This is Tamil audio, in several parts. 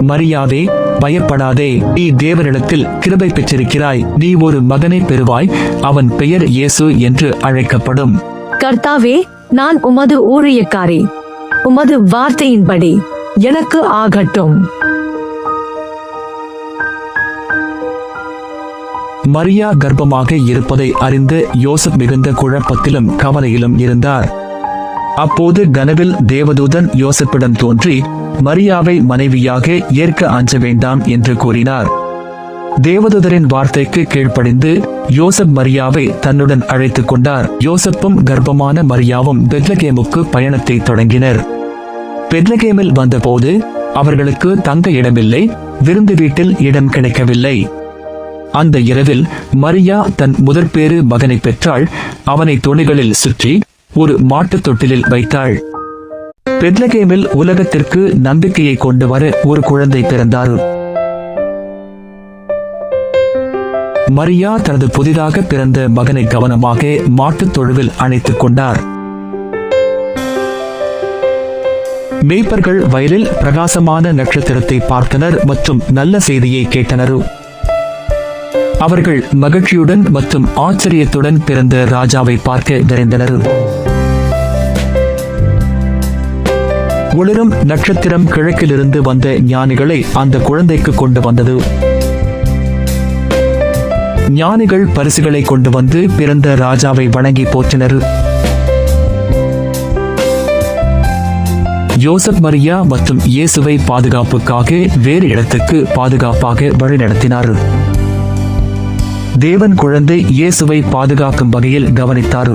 மரியாவே பயப்படாதே. நீ தேவனிடத்தில் கிருபை பெற்றிருக்கிறாய். நீ ஒரு மகனை பெறுவாய். அவன் பெயர் இயேசு என்று அழைக்கப்படும். கர்த்தாவே நான் உமது ஊழியக்காரி. உமது வார்த்தையின்படி எனக்கு ஆகட்டும். மரியா கர்ப்பமாக இருப்பதை அறிந்து யோசப் மிகுந்த குழப்பத்திலும் கவலையிலும் இருந்தார். அப்போது கனவில் தேவதூதன் யோசப்பிடம் தோன்றி மரியாவை மனைவியாக ஏற்க அஞ்ச வேண்டாம் என்று கூறினார். தேவதூதரின் வார்த்தைக்கு கீழ்ப்படிந்து யோசப் மரியாவை தன்னுடன் அழைத்துக் கொண்டார். யோசப்பும் கர்ப்பமான மரியாவும் பெட்லகேமுக்கு பயணத்தை தொடங்கினர். பெட்லகேமில் வந்தபோது அவர்களுக்கு தங்க இடமில்லை விருந்து வீட்டில் இடம் கிடைக்கவில்லை. அந்த இரவில் மரியா தன் முதற்பேறு மகனை பெற்றாள். அவனை துணிகளில் சுற்றி ஒரு மாட்டுத் தொட்டிலில் வைத்தாள். பெத்லகேமில் உலகத்திற்கு நம்பிக்கையை கொண்டு வர ஒரு குழந்தை பிறந்தார் மரியா தனது புதிதாக பிறந்த மகனை கவனமாக மாட்டுத் தொழுவில் அணைத்துக் கொண்டார். மேய்ப்பர்கள் வயலில் பிரகாசமான நட்சத்திரத்தை பார்த்தனர் மற்றும் நல்ல செய்தியை கேட்டனர். அவர்கள் மகிழ்ச்சியுடன் மற்றும் ஆச்சரியத்துடன் பிறந்த ராஜாவை பார்க்க விரைந்தனர். ஒளிரும் நட்சத்திரம் கிழக்கிலிருந்து வந்த ஞானிகளை அந்த குழந்தைக்கு கொண்டு வந்தது. ஞானிகள் பரிசுகளை கொண்டு வந்து பிறந்த ராஜாவை வணங்கி போற்றினர். யோசப் மரியா மற்றும் இயேசுவை பாதுகாப்புக்காக வேறு இடத்துக்கு பாதுகாப்பாக வழிநடத்தினார் தேவன் குழந்தை இயேசுவை பாதுகாக்கும் வகையில் கவனித்தார்.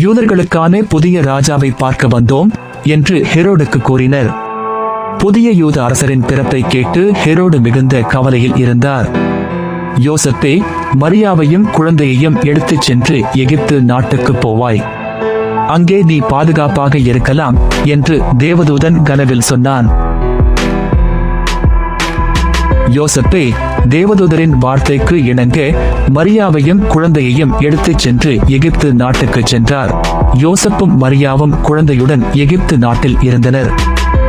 யூதர்களுக்கான புதிய ராஜாவை பார்க்க வந்தோம் என்று ஹெரோடுக்கு கூறினர். புதிய யூத அரசரின் பிறப்பை கேட்டு ஹெரோடு மிகுந்த கவலையில் இருந்தார். யோசப்பே மரியாவையும் குழந்தையையும் எடுத்துச் சென்று எகிப்து நாட்டுக்கு போவாய். அங்கே நீ பாதுகாப்பாக இருக்கலாம் என்று தேவதூதன் கனவில் சொன்னான். யோசப்பே தேவதூதரின் வார்த்தைக்கு இணங்க மரியாவையும் குழந்தையையும் எடுத்துச் சென்று எகிப்து நாட்டுக்கு சென்றார். யோசப்பும் மரியாவும் குழந்தையுடன் எகிப்து நாட்டில் இருந்தனர்.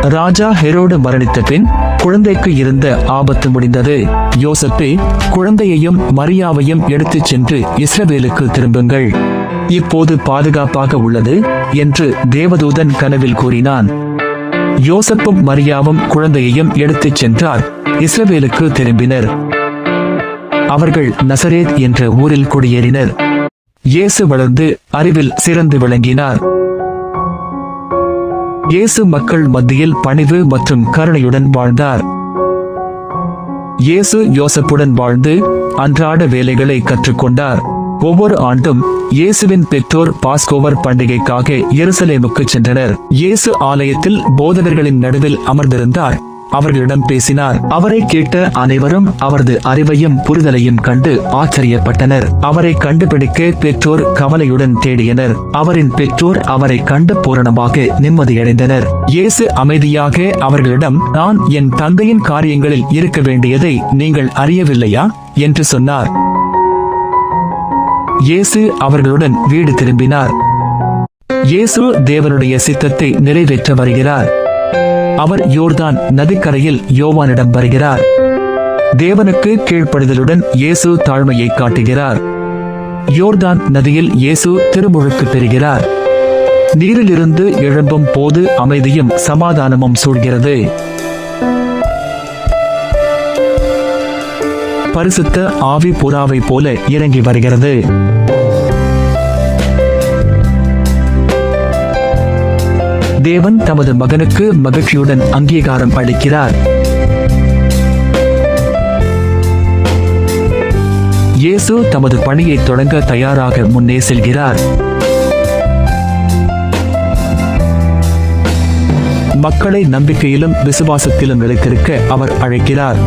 ராஜா ஹெரோடு மரணித்த பின் குழந்தைக்கு இருந்த ஆபத்து முடிந்தது. யோசப்பே குழந்தையையும் மரியாவையும் எடுத்துச் சென்று இஸ்ரவேலுக்கு திரும்புங்கள். இப்போது பாதுகாப்பாக உள்ளது என்று தேவதூதன் கனவில் கூறினான். யோசப்பும் மரியாவும் குழந்தையையும் எடுத்துச் சென்றார். இஸ்ரவேலுக்கு திரும்பினர். அவர்கள் நசரேத் என்ற ஊரில் குடியேறினர். இயேசு வளர்ந்து அறிவில் சிறந்து விளங்கினார். இயேசு மக்கள் மத்தியில் பணிவு மற்றும் கருணையுடன் வாழ்ந்தார். இயேசு யோசப்புடன் வாழ்ந்து அன்றாட வேலைகளை கற்றுக்கொண்டார். ஒவ்வொரு ஆண்டும் இயேசுவின் பெற்றோர் பாஸ்கோவர் பண்டிகைக்காக எருசலேமுக்கு சென்றனர். இயேசு ஆலயத்தில் போதகர்களின் நடுவில் அமர்ந்திருந்தார். அவர்களிடம் பேசினார். அவரை கேட்ட அனைவரும் அவரது அறிவையும் புரிதலையும் கண்டு ஆச்சரியப்பட்டனர். அவரை கண்டுபிடிக்க பெற்றோர் கவலையுடன் தேடியனர் அவரின் பெற்றோர் அவரை கண்டு பூரணமாக நிம்மதியடைந்தனர். இயேசு அமைதியாக அவர்களிடம் நான் என் தந்தையின் காரியங்களில் இருக்க வேண்டியதை நீங்கள் அறியவில்லையா? என்று சொன்னார். இயேசு அவர்களுடன் வீடு திரும்பினார். இயேசு தேவனுடைய சித்தத்தை நிறைவேற்ற வருகிறார். அவர் யோர்தான் நதிக்கரையில் யோவானிடம் வருகிறார். தேவனுக்கு கீழ்ப்படுதலுடன் இயேசு தாழ்மையை காட்டுகிறார். யோர்தான் நதியில் இயேசு திருமுழுக்கு பெறுகிறார். நீரிலிருந்து எழும்பும் போது அமைதியும் சமாதானமும் சூழ்கிறது. பரிசுத்த ஆவி புறாவை போல இறங்கி வருகிறது. தேவன் தமது மகனுக்கு மகிழ்ச்சியுடன் அங்கீகாரம் அளிக்கிறார். இயேசு தமது பணியை தொடங்க தயாராக முன்னே செல்கிறார். மக்களை நம்பிக்கையிலும் விசுவாசத்திலும் நிலைத்திருக்க அவர் அழைக்கிறார்.